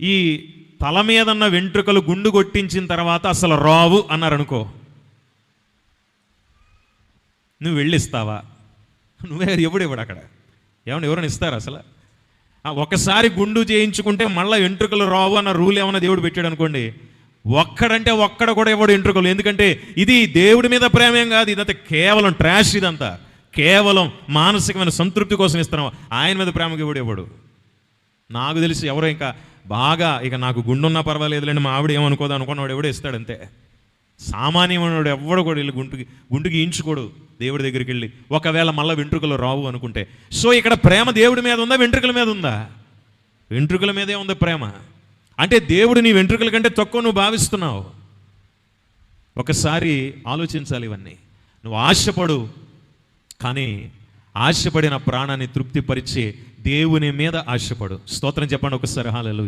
ఈ తల మీదన్న వెంట్రుకలు గుండు కొట్టించిన తర్వాత అసలు రావు అన్నారు అనుకో నువ్వు వెళ్ళిస్తావా? నువ్వే ఎప్పుడు ఇవ్వడు అక్కడ? ఏమన్నా ఎవరైనా ఇస్తారు అసలు? ఒకసారి గుండు చేయించుకుంటే మళ్ళీ వెంట్రుకలు రావు అన్న రూల్ ఏమన్నా దేవుడు పెట్టాడు అనుకోండి. ఒక్కడంటే ఒక్కడ కూడా ఇవ్వడు వెంట్రుకలు? ఎందుకంటే ఇది దేవుడి మీద ప్రేమేం కాదు ఇదంతా కేవలం ట్రాష్ ఇదంతా. కేవలం మానసికమైన సంతృప్తి కోసం ఇస్తున్నాం. ఆయన మీద ప్రేమకి ఇవ్వడు ఇవ్వడు నాకు తెలిసి ఎవరో ఇంకా బాగా ఇక నాకు గుండున్నా పర్వాలేదులేండి మా ఆవిడ ఏమనుకోదు అనుకున్నవాడు ఎవడో ఇస్తాడంతే సామాన్యమైనవాడు ఎవడు కూడా వెళ్ళి గుంటుకి గుంటుకి ఇంచుకోడు దేవుడి దగ్గరికి వెళ్ళి. ఒకవేళ మళ్ళీ వెంట్రుకలు రావు అనుకుంటే. సో ఇక్కడ ప్రేమ దేవుడి మీద ఉందా వెంట్రుకల మీద ఉందా? వెంట్రుకల మీదే ఉంది ప్రేమ. అంటే దేవుడు నీ వెంట్రుకల కంటే తక్కువ నువ్వు భావిస్తున్నావు. ఒకసారి ఆలోచించాలి ఇవన్నీ. నువ్వు ఆశపడు కానీ ఆశపడిన ప్రాణాన్ని తృప్తిపరిచి దేవుని మీద ఆశపడు. స్తోత్రం చెప్పండి ఒకసారి. హాలలు